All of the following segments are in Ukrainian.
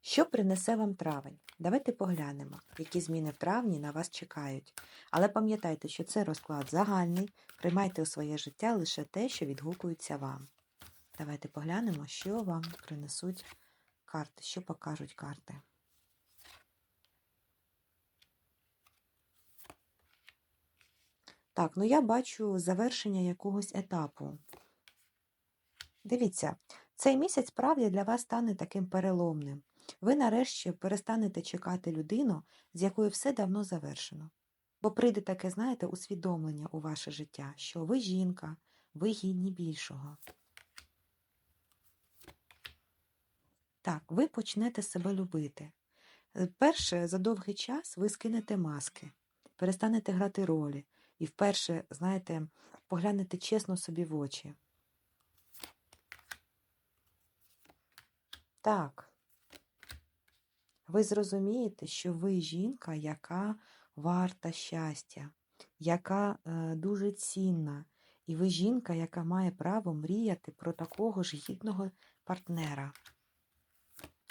Що принесе вам травень? Давайте поглянемо, які зміни в травні на вас чекають. Але пам'ятайте, що це розклад загальний. Приймайте у своє життя лише те, що відгукується вам. Давайте поглянемо, що вам принесуть карти, що покажуть карти. Так, ну я бачу завершення якогось етапу. Дивіться, цей місяць справді для вас стане таким переломним. Ви нарешті перестанете чекати людину, з якою все давно завершено. Бо прийде таке, знаєте, усвідомлення у ваше життя, що ви жінка, ви гідні більшого. Так, ви почнете себе любити. Перше, за довгий час ви скинете маски, перестанете грати ролі і вперше, знаєте, поглянете чесно собі в очі. Так, ви зрозумієте, що ви жінка, яка варта щастя, яка е, дуже цінна, і ви жінка, яка має право мріяти про такого ж гідного партнера.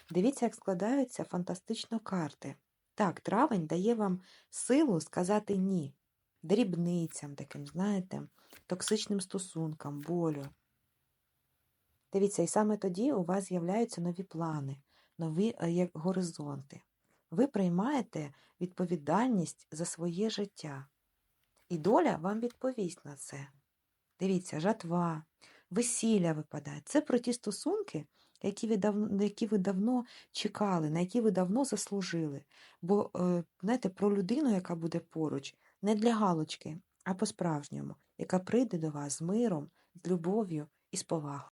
Дивіться, як складаються фантастично карти. Так, травень дає вам силу сказати ні дрібницям, таким, знаєте, токсичним стосункам, болю. Дивіться, і саме тоді у вас з'являються нові плани, нові е, як горизонти. Ви приймаєте відповідальність за своє життя. І доля вам відповість на це. Дивіться, жатва, весілля випадає. Це про ті стосунки, які ви давно, які ви давно чекали, на які ви давно заслужили. Бо, е, знаєте, про людину, яка буде поруч, не для галочки, а по-справжньому, яка прийде до вас з миром, з любов'ю і з повагою.